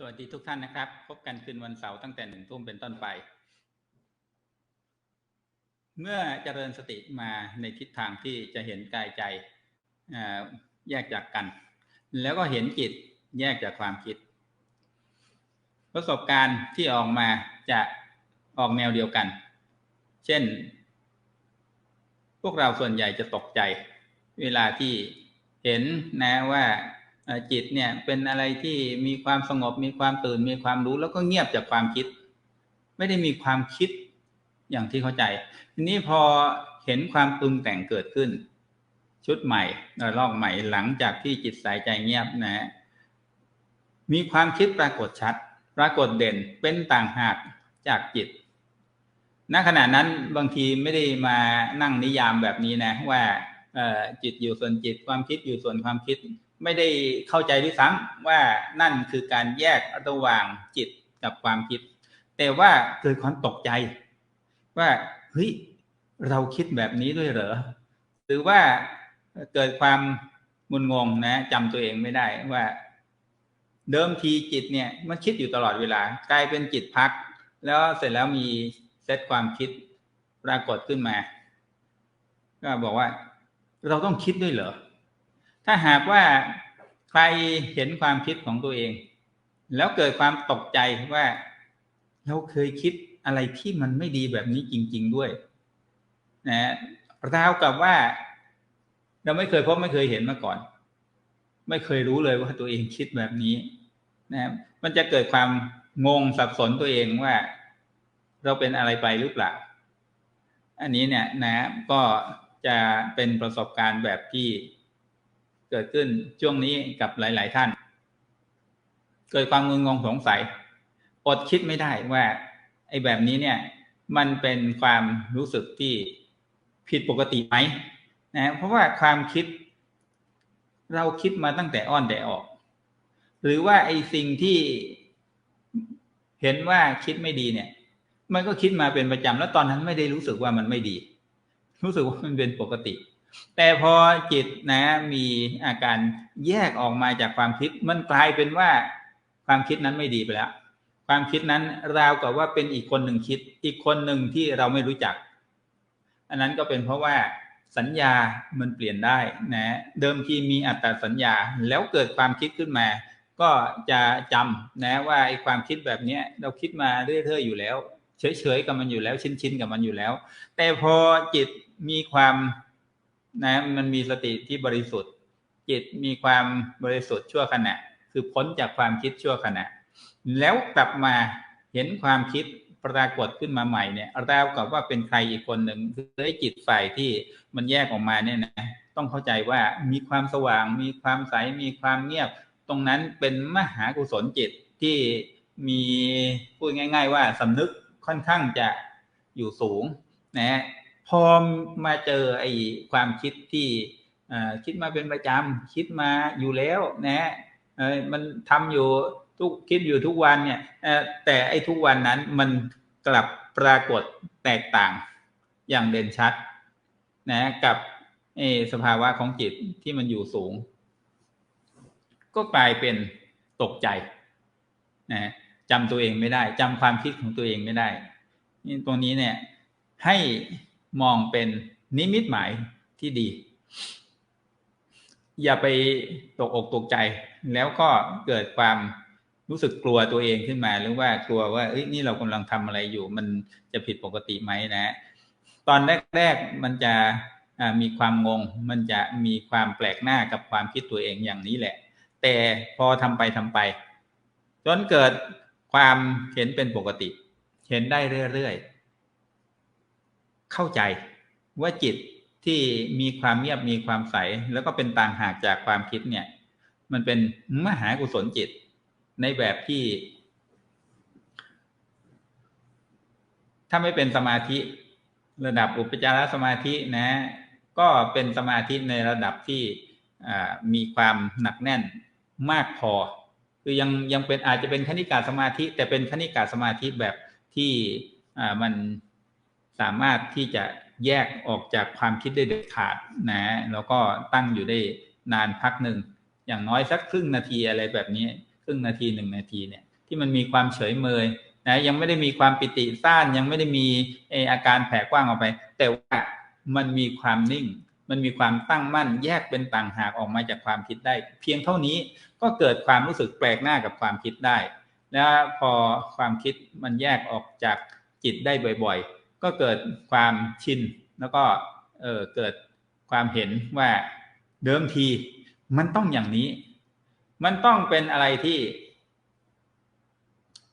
สวัสดีทุกท่านนะครับ พบกันคืนวันเสาร์ตั้งแต่หนึ่งทุ่มเป็นต้นไป เมื่อเจริญสติมาในทิศทางที่จะเห็นกายใจแยกจากกัน แล้วก็เห็นจิตแยกจากความคิด ประสบการณ์ที่ออกมาจะออกแนวเดียวกัน เช่น พวกเราส่วนใหญ่จะตกใจ เวลาที่เห็นนะว่า จิตเนี่ยเป็นอะไรที่มีความสงบมีความตื่นมีความรู้แล้วก็เงียบจากความคิด ไม่ได้มีความคิดอย่างที่เข้าใจ ทีนี้พอเห็นความปรุงแต่งเกิดขึ้น ชุดใหม่ระลอกใหม่หลังจากที่จิตสายใจเงียบนะมีความคิดปรากฏชัด ปรากฏเด่นเป็นต่างหากจากจิตณขณะนั้นบางทีไม่ได้มานั่งนิยามแบบนี้นะ ว่าจิตอยู่ส่วนจิตความคิดอยู่ส่วนความคิด ไม่ได้เข้าใจด้วยซ้ำว่านั่นคือการแยกระหว่างจิตกับความคิด แต่ว่าเกิดความตกใจ ว่าเฮ้ยเราคิดแบบนี้ด้วยเหรอหรือว่าเกิดความมุนงงนะจำตัวเองไม่ได้ว่า เดิมทีจิตเนี่ยมันคิดอยู่ตลอดเวลา กลายเป็นจิตพัก แล้วเสร็จแล้วมีเซตความคิดปรากฏขึ้นมา ก็บอกว่า เราต้องคิดด้วยเหรอ ถ้าหากว่าใครเห็นความคิดของตัวเอง แล้วเกิดความตกใจว่า เราเคยคิดอะไรที่มันไม่ดีแบบนี้จริง ๆด้วยนะราวกับว่า เราไม่เคยพบไม่เคยเห็นมาก่อน ไม่เคยรู้เลยว่าตัวเองคิดแบบนี้นะมันจะเกิดความงงสับสนตัวเองว่า เราเป็นอะไรไปหรือเปล่า อันนี้เนี่ยนะก็จะเป็นประสบการณ์แบบที่ เกิดขึ้นช่วงนี้กับหลาย ๆ ท่าน เกิดความงงงสงสัย อดคิดไม่ได้ว่า ไอ้แบบนี้เนี่ย มันเป็นความรู้สึกที่ผิดปกติไหมนะเพราะว่าความคิด เราคิดมาตั้งแต่อ้อนแต่ออก หรือว่าไอ้สิ่งที่เห็นว่าคิดไม่ดีเนี่ย มันก็คิดมาเป็นประจำแล้วตอนนั้นไม่ได้รู้สึกว่ามันไม่ดี รู้สึกว่ามันเป็นปกติ แต่พอจิตนะมีอาการแยกออกมาจากความคิด มันกลายเป็นว่าความคิดนั้นไม่ดีไปแล้ว ความคิดนั้นราวกับว่าเป็นอีกคนหนึ่งคิด อีกคนหนึ่งที่เราไม่รู้จัก อันนั้นก็เป็นเพราะว่าสัญญามันเปลี่ยนได้นะเดิมทีมีอัตราสัญญาแล้วเกิดความคิดขึ้นมา ก็จะจำนะว่าไอ้ความคิดแบบนี้เราคิดมาเรื่อยๆอยู่แล้ว เฉยๆกับมันอยู่แล้ว ชินๆกับมันอยู่แล้ว แต่พอจิตมีความ นะมันมีสติที่บริสุทธิ์ จิตมีความบริสุทธิ์ชั่วขณะ คือพ้นจากความคิดชั่วขณะ แล้วกลับมาเห็นความคิดปรากฏขึ้นมาใหม่เนี่ยราวกับว่าเป็นใครอีกคนหนึ่งคือไอ้จิตฝ่ายที่มันแยกออกมาเนี่ยนะต้องเข้าใจว่ามีความสว่าง มีความใสมีความเงียบ ตรงนั้นเป็นมหากุศลจิตที่มีพูดง่าย ๆ ว่าสำนึกค่อนข้างจะอยู่สูงนะ พอมาเจอไอ้ความคิดที่คิดมาเป็นประจำคิดมาอยู่แล้วนะมันทำอยู่ทุกคิดอยู่ทุกวันเนี่ยแต่ไอ้ทุกวันนั้นมันกลับปรากฏแตกต่างอย่างเด่นชัดนะกับสภาวะของจิตที่มันอยู่สูง ก็กลายเป็นตกใจนะจำตัวเองไม่ได้จำความคิดของตัวเองไม่ได้นี่ตรงนี้เนี่ยให้ มองเป็นนิมิตหมายที่ดี อย่าไปตกอกตกใจ แล้วก็เกิดความรู้สึกกลัวตัวเองขึ้นมาหรือว่ากลัวว่าเอ้ยนี่เรากำลังทำอะไรอยู่ มันจะผิดปกติไหมนะ ตอนแรกๆมันจะมีความงง มันจะมีความแปลกหน้ากับความคิดตัวเองอย่างนี้แหละ แต่พอทำไปทำไป จนเกิดความเห็นเป็นปกติ เห็นได้เรื่อยๆ เข้าใจว่าจิตที่มีความเงียบมีความใส แล้วก็เป็นต่างหากจากความคิดเนี่ย มันเป็นมหากุศลจิตในแบบที่ ถ้าไม่เป็นสมาธิระดับอุปจารสมาธินะ ก็เป็นสมาธิในระดับที่มีความหนักแน่นมากพอ คือยังยังเป็นอาจจะเป็นคณิกาสมาธิ แต่เป็นคณิกาสมาธิแบบที่มัน สามารถที่จะแยกออกจากความคิดได้เด็ดขาดนะแล้วก็ตั้งอยู่ได้นานพักหนึ่ง อย่างน้อยสักครึ่งนาทีอะไรแบบนี้ ครึ่งนาทีหนึ่งนาทีเนี่ยที่มันมีความเฉยเมยนะยังไม่ได้มีความปิติซ่านยังไม่ได้มีออาการแผ่กว้างออกไป แต่ว่ามันมีความนิ่ง มันมีความตั้งมั่น แยกเป็นต่างหากออกมาจากความคิดได้ เพียงเท่านี้ก็เกิดความรู้สึกแปลกหน้ากับความคิดได้ แล้วพอความคิดมันแยกออกจากจิตได้บ่อยๆ ก็เกิดความชินแล้วก็เออเกิดความเห็นว่าเดิมทีมันต้องอย่างนี้ มันต้องเป็นอะไรที่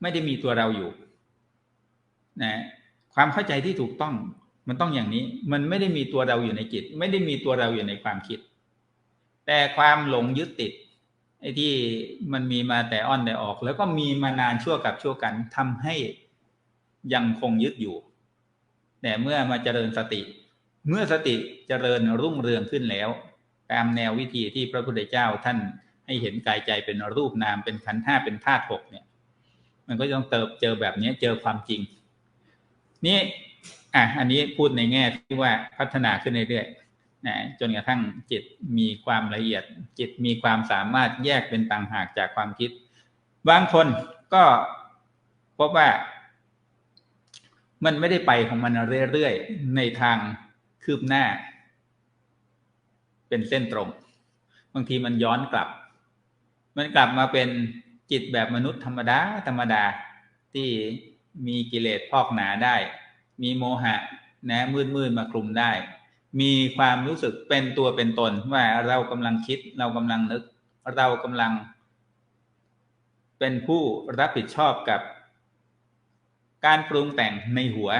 ไม่ได้มีตัวเราอยู่นะความเข้าใจที่ถูกต้อง มันต้องอย่างนี้ มันไม่ได้มีตัวเราอยู่ในจิต ไม่ได้มีตัวเราอยู่ในความคิด แต่ความหลงยึดติดไอ้ที่มันมีมาแต่อ้อนแต่ออก แล้วก็มีมานานชั่วกับชั่วกันทำให้ยังคงยึดอยู่ แต่เมื่อมาเจริญสติ เมื่อสติเจริญรุ่งเรืองขึ้นแล้ว ตามแนววิธีที่พระพุทธเจ้าท่านให้เห็นกายใจเป็นรูปนามเป็นขันธ์ห้าเป็นธาตุหกเนี่ย มันก็ต้องเติบเจอแบบนี้เจอความจริง นี่อะอันนี้พูดในแง่ที่ว่าพัฒนาขึ้นเรื่อยๆนะจนกระทั่งจิตมีความละเอียด จิตมีความสามารถแยกเป็นต่างหากจากความคิด บางคนก็พบว่า มันไม่ได้ไปของมันเรื่อยๆ ในทางคืบหน้า เป็นเส้นตรง บางทีมันย้อนกลับ มันกลับมาเป็นจิตแบบมนุษย์ธรรมดาธรรมดาที่มีกิเลสพอกหนาได้ มีโมหะนะมืดมืดมาคลุมได้ มีความรู้สึกเป็นตัวเป็นตนว่าเรากำลังคิด เรากำลังนึก เรากำลัง เป็นผู้รับผิดชอบกับ การปรุงแต่งในหัว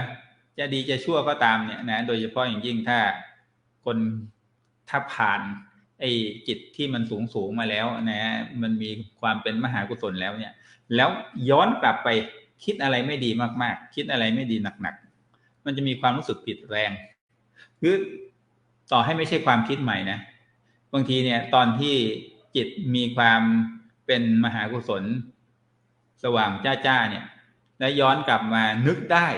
จะดีจะชั่วก็ตามเนี่ยนะโดยเฉพาะอย่างยิ่งถ้าคนถ้าผ่าน ไอ้จิตที่มันสูงสูงมาแล้วนะมันมีความเป็นมหากุศลแล้วเนี่ย แล้วย้อนกลับไปคิดอะไรไม่ดีมากๆ คิดอะไรไม่ดีหนักๆ มันจะมีความรู้สึกผิดแรงคือต่อให้ไม่ใช่ความคิดใหม่นะบางทีเนี่ยตอนที่จิตมีความเป็นมหากุศล สว่างจ้าจ้าเนี่ย แล้วย้อนกลับมานึกได้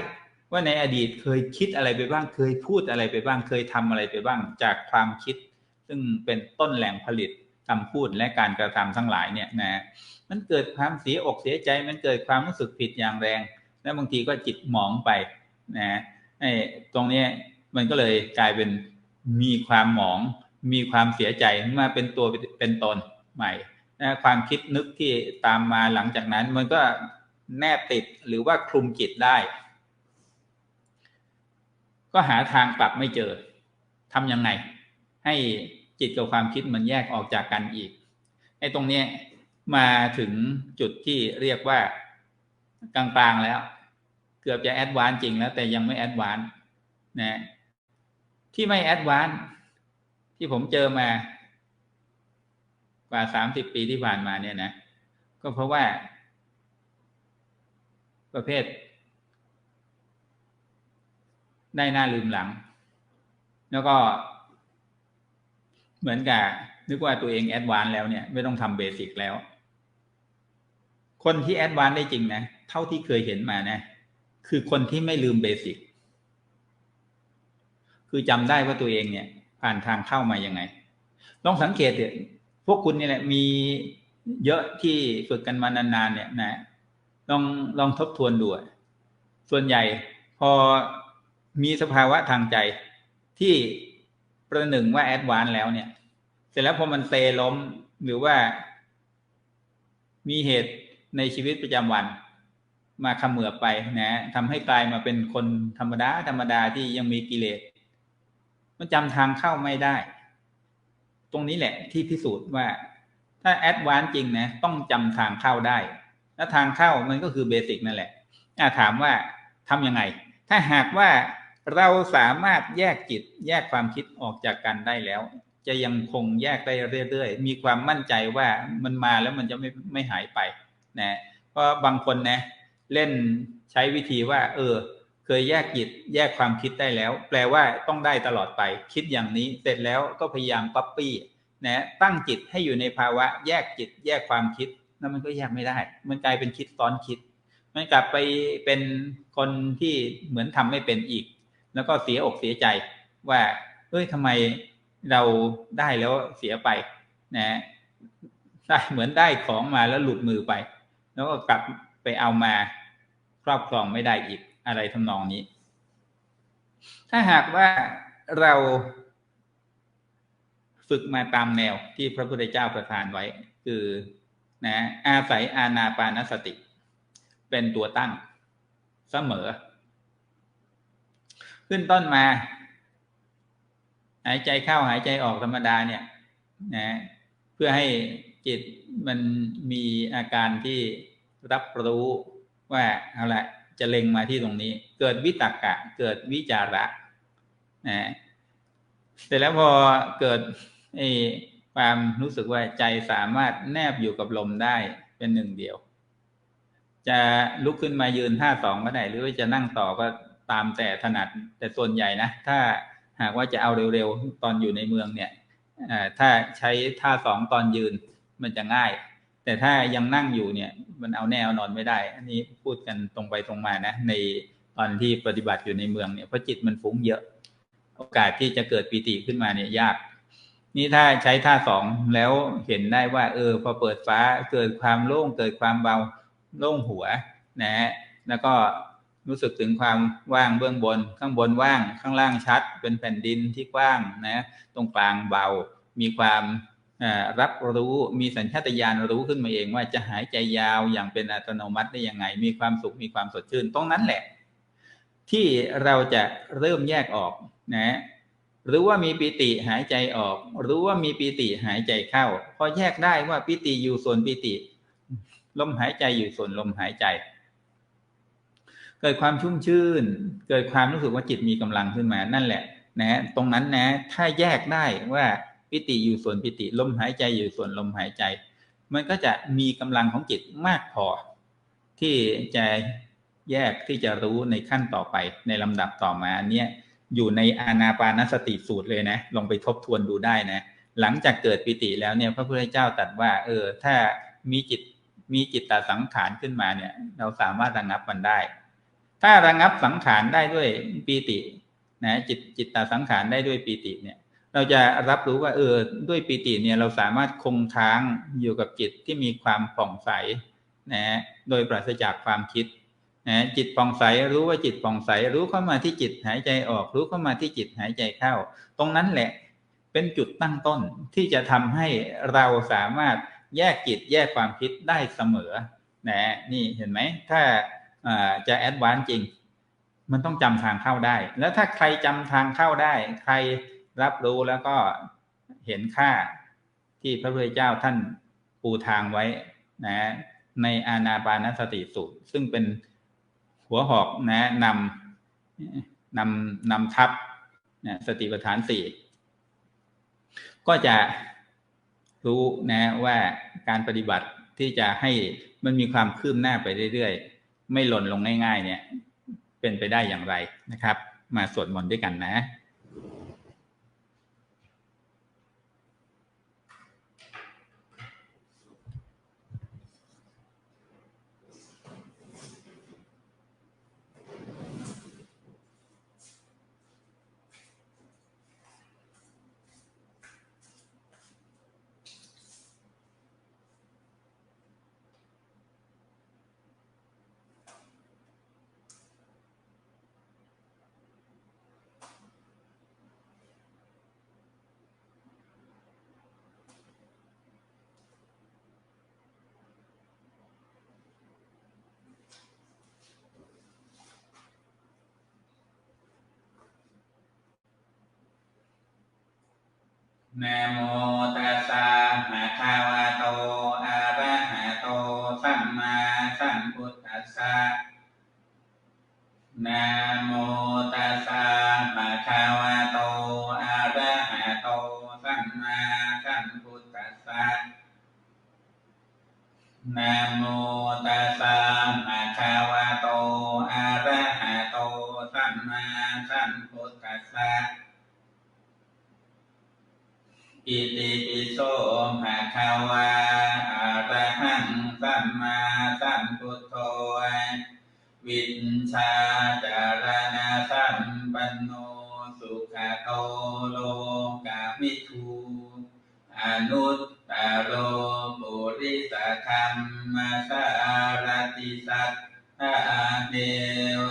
ว่าในอดีตเคยคิดอะไรไปบ้าง เคยพูดอะไรไปบ้าง เคยทำอะไรไปบ้าง จากความคิด ซึ่งเป็นต้นแหล่งผลิตคำพูดและการกระทำทั้งหลายเนี่ยนะมันเกิดความเสียอกเสียใจ มันเกิดความรู้สึกผิดอย่างแรง แล้วบางทีก็จิตหมองไปนะไอ้ตรงนี้มันก็เลยกลายเป็นมีความหมอง มีความเสียใจมาเป็นตัวเป็นตนใหม่นะความคิดนึกที่ตามมาหลังจากนั้นมันก็ แนบติดหรือว่าคลุมจิตได้ ก็หาทางกลับไม่เจอทำยังไง ให้จิตกับความคิดมันแยกออกจากกันอีกไอ้ตรงนี้มาถึงจุดที่เรียกว่ากลางๆแล้ว เกือบจะแอดวานจริงแล้ว แต่ยังไม่แอดวานนะที่ไม่แอดวานที่ผมเจอมากว่าสามสิบปีที่ผ่านมาเนี่ยนะ ก็เพราะว่า ประเภท ได้หน้าลืมหลัง แล้วก็เหมือนกับนึกว่าตัวเองแอดวานแล้วเนี่ยไม่ต้องทำเบสิกแล้ว คนที่แอดวานได้จริงนะเท่าที่เคยเห็นมานะ คือคนที่ไม่ลืมเบสิกคือจำได้ว่าตัวเองเนี่ย ผ่านทางเข้ามายังไงลองสังเกตเถอะพวกคุณนี่แหละมีเยอะที่ฝึกกันมานานๆเนี่ยนะ ลองลองทบทวนดูส่วนใหญ่พอมีสภาวะทางใจที่ประหนึ่งว่าแอดวานแล้วเนี่ย เสร็จแล้วพอมันเซล้มหรือว่า มีเหตุในชีวิตประจำวัน มาขมือไปนะทำให้กลายมาเป็นคนธรรมดาธรรมดาที่ยังมีกิเลสมันจำทางเข้าไม่ได้ ตรงนี้แหละที่พิสูจน์ว่า ถ้าแอดวานจริงนะ ต้องจำทางเข้าได้ แล้วทางเข้ามันก็คือเบสิกนั่นแหละถามว่าทํำยังไง ถ้าหากว่าเราสามารถแยกจิตแยกความคิดออกจากกันได้แล้ว จะยังคงแยกได้เรื่อยๆ มีความมั่นใจว่ามันมาแล้วมันจะไม่ไม่หายไปนะเพราะบางคนนะ เล่นใช้วิธีว่า เออ เคยแยกจิตแยกความคิดได้แล้ว แปลว่าต้องได้ตลอดไปคิดอย่างนี้ เสร็จแล้วก็พยายามก๊อปปี้นะตั้งจิตให้อยู่ในภาวะแยกจิตแยกความคิด แล้วมันก็แยกไม่ได้ มันกลายเป็นคิดซ้อนคิด มันกลับไปเป็นคนที่เหมือนทำไม่เป็นอีก แล้วก็เสียอกเสียใจว่าเอ้ยทำไมเราได้แล้วเสียไปนะได้เหมือนได้ของมาแล้วหลุดมือไป แล้วก็กลับไปเอามาครอบครองไม่ได้อีกอะไรทำนองนี้ ถ้าหากว่าเราฝึกมาตามแนวที่พระพุทธเจ้าประทานไว้ คือ นะอาศัยอาณาปานสติ เป็นตัวตั้งเสมอ ขึ้นต้นมา หายใจเข้าหายใจออกธรรมดาเนี่ยนะเพื่อให้จิตมันมีอาการที่รับรู้ว่าเอาละจะเล็งมาที่ตรงนี้ เกิดวิตกะ เกิดวิจาระนะเสร็จแล้วพอเกิดไอ ความรู้สึกว่าใจสามารถแนบอยู่กับลมได้เป็นหนึ่งเดียว จะลุกขึ้นมายืนท่าสองก็ได้หรือว่าจะนั่งต่อก็ตามแต่ถนัดแต่ส่วนใหญ่นะ ถ้าหากว่าจะเอาเร็วๆ ตอนอยู่ในเมืองเนี่ยถ้าใช้ท่าสองตอนยืนมันจะง่าย แต่ถ้ายังนั่งอยู่เนี่ย มันเอาแนวนอนไม่ได้ อันนี้พูดกันตรงไปตรงมานะ ในตอนที่ปฏิบัติอยู่ในเมืองเนี่ยเพราะจิตมันฟุ้งเยอะ โอกาสที่จะเกิดปีติขึ้นมาเนี่ยยาก นี่ถ้าใช้ท่าสองแล้วเห็นได้ว่า เออ พอเปิดฟ้าเกิดความโล่งเกิดความเบาโล่งหัวนะแล้วก็รู้สึกถึงความว่างเบื้องบน ข้างบนว่างข้างล่างชัด เป็นแผ่นดินที่กว้างนะตรงกลางเบา มีความรับรู้มีสัญชาตญาณรู้ขึ้นมาเองว่าจะหายใจยาวอย่างเป็นอัตโนมัติได้ยังไง มีความสุขมีความสดชื่นตรงนั้นแหละ ที่เราจะเริ่มแยกออกนะ หรู้ว่ามีปีติหายใจออก หรู้ว่ามีปีติหายใจเข้า พอแยกได้ว่าปีติอยู่ส่วนปีติ ลมหายใจอยู่ส่วนลมหายใจ เกิดความชุ่มชื่น เกิดความรู้สึกว่าจิตมีกำลังขึ้นมานั่นแหละ นะ ตรงนั้นนะ ถ้าแยกได้ว่าปิติอยู่ส่วนปิติ ลมหายใจอยู่ส่วนลมหายใจ มันก็จะมีกำลังของจิตมากพอ ที่จะแยกที่จะรู้ในขั้นต่อไปในลำดับต่อมาเนี่ย อยู่ในอานาปานสติสูตรเลยนะ ลองไปทบทวนดูได้นะ หลังจากเกิดปิติแล้วเนี่ย พระพุทธเจ้าตรัสว่า เออ ถ้ามีจิตมีจิตตสังขารขึ้นมาเนี่ย เราสามารถระงับมันได้ ถ้าระงับสังขารได้ด้วยปีติ นะ จิตจิตตสังขารได้ด้วยปีติเนี่ย เราจะรับรู้ว่า เออ ด้วยปีติเนี่ยเราสามารถคงค้างอยู่กับจิตที่มีความผ่องใสนะ โดยปราศจากความคิด นะจิตผ่องใสรู้ว่าจิตผ่องใสรู้เข้ามาที่จิตหายใจออก รู้เข้ามาที่จิตหายใจเข้า ตรงนั้นแหละเป็นจุดตั้งต้นที่จะทำให้เราสามารถแยกจิตแยกความคิดได้เสมอนะนี่เห็นไหมถ้าจะแอดวานซ์จริง มันต้องจำทางเข้าได้ แล้วถ้าใครจำทางเข้าได้ ใครรับรู้แล้วก็เห็นค่าที่พระพุทธเจ้าท่านปูทางไว้นะในอานาปานสติสูตรซึ่งเป็น หัวหอกนะนำนำนำทัพนะสติปัฏฐานสี่ก็จะรู้นะว่าการปฏิบัติที่จะให้มันมีความคืบหน้าไปเรื่อยๆ ไม่หล่นลงง่าย ๆ เนี่ย เป็นไปได้อย่างไรนะครับ มาสวดมนต์ด้วยกันนะ น อิติปิโสภะคะวะอะระหังสัมมาสัมพุทโธวินชาจารณะสัมปันโนสุขโตโลกามิทูอนุตตโรปุริริสคัมมสารติสัทธาเทว